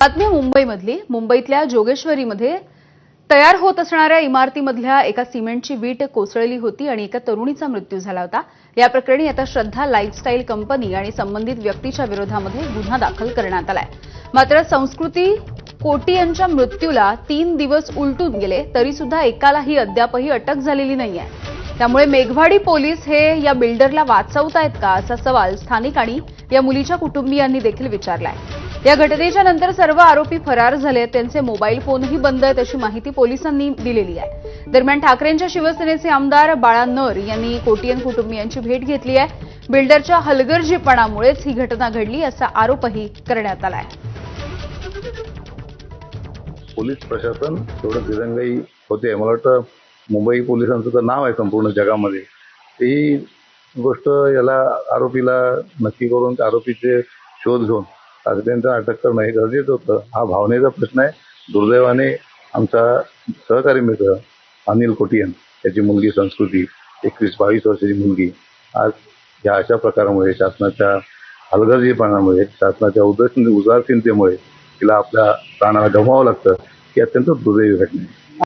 बातमी मुंबईमधली मुंबईतल्या जोगेश्वरीमध्ये तयार होत असणाऱ्या इमारतीमधल्या एका सिमेंटची वीट कोसळली होती आणि एका तरुणीचा मृत्यू झाला होता. या प्रकरणी आता श्रद्धा लाईफस्टाईल कंपनी आणि संबंधित व्यक्तीच्या विरोधामध्ये गुन्हा दाखल करण्यात आलाय. मात्र संस्कृती कोटी यांच्या मृत्यूला तीन दिवस उलटून गेले तरी सुद्धा एकालाही अद्यापही अटक झालेली नाहीये. त्यामुळे मेघवाडी पोलीस हे या बिल्डरला वाचवतायत का असा सवाल स्थानिक आणि या मुलीच्या कुटुंबियांनी देखील विचारलाय. या घटनेच्या नंतर सर्व आरोपी फरार झाले. त्यांचे मोबाईल फोनही बंद आहेत अशी माहिती पोलिसांनी दिलेली आहे. दरम्यान ठाकरेंच्या शिवसेनेचे आमदार बाळा नर यांनी कोटियन कुटुंबियांची भेट घेतली आहे. बिल्डरच्या हलगर्जीपणामुळेच ही घटना घडली असा आरोपही करण्यात आला आहे. पोलीस प्रशासन थोडं दिरंगाई होते. मला वाटतं मुंबई पोलिसांचं तर नाव आहे संपूर्ण जगामध्ये. ही गोष्ट याला आरोपीला नक्की करून आरोपीचे शोध घेऊन अगदींचा अटक करणं हे गरजेचं होतं. हा भावनेचा प्रश्न आहे. दुर्दैवाने आमचा सहकारी मित्र अनिल कोटियन त्याची मुलगी संस्कृती एकवीस बावीस वर्षाची मुलगी आज या अशा प्रकारामुळे शासनाच्या हलगर्जीपणामुळे शासनाच्या उदासीन उदासीनतेमुळे तिला आपल्या प्राणाला गमवावं लागतं ही अत्यंत दुर्दैवी घटना आहे.